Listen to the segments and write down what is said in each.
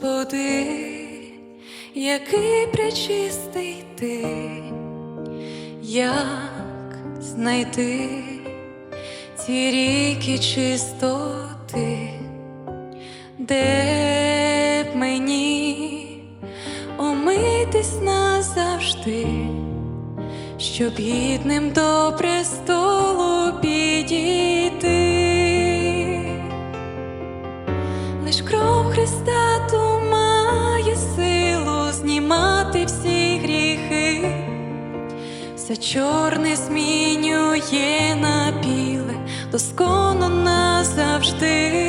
Господи, який пречистий ти, як знайти ці ріки чистоти, де б мені омитись назавжди, щоб гідним до престолу підійти. Лиш кров Христа чорне змінює на біле, досконо назавжди.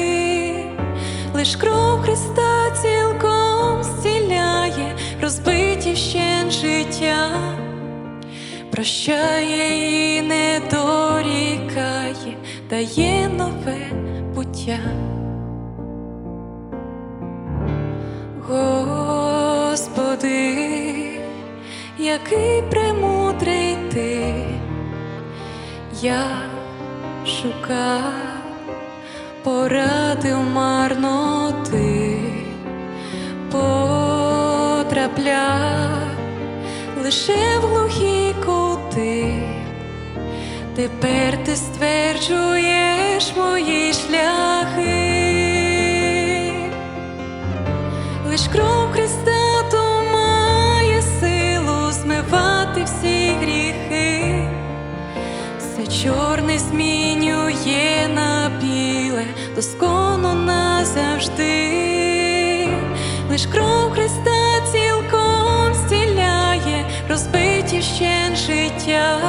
Лиш кров Христа цілком зціляє, розбиті вщен життя, прощає і не дорікає, дає нове буття. Господи, який премудрий ти, я шукав поради в марноти, потрапляв лише в глухі кути. Тепер ти стверджуєш мої шляхи. Лиш кров Христа чорне змінює на біле, досконо назавжди. Лиш кров Христа цілком зціляє, розбиті вщен життя,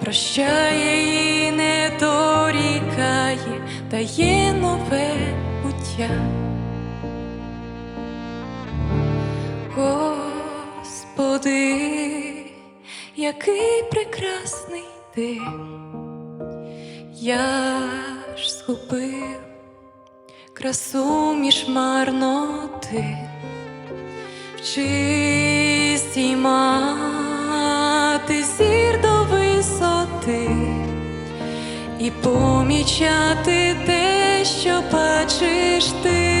прощає і не дорікає, дає нове буття. Господи, який прекрасний ти, я ж схопив красу між марноти, в чистій мати зір до висоти і помічати те, що бачиш ти.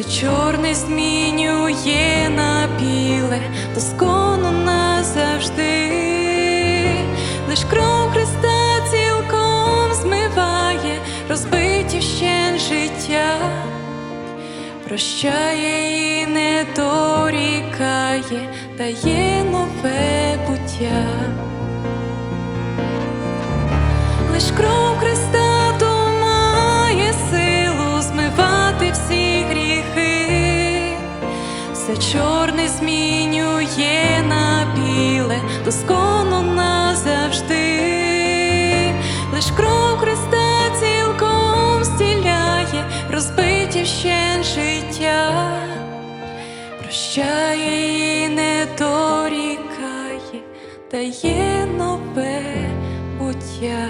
Все чорне змінює на біле, досконо назавжди. Лиш кров Христа цілком змиває, розбиті вщен життя, прощає і не дорікає, дає нове чорне змінює на біле, досконо назавжди. Лиш кров Христа цілком зціляє, розбиті вщен життя, прощає і не дорікає, дає нове буття.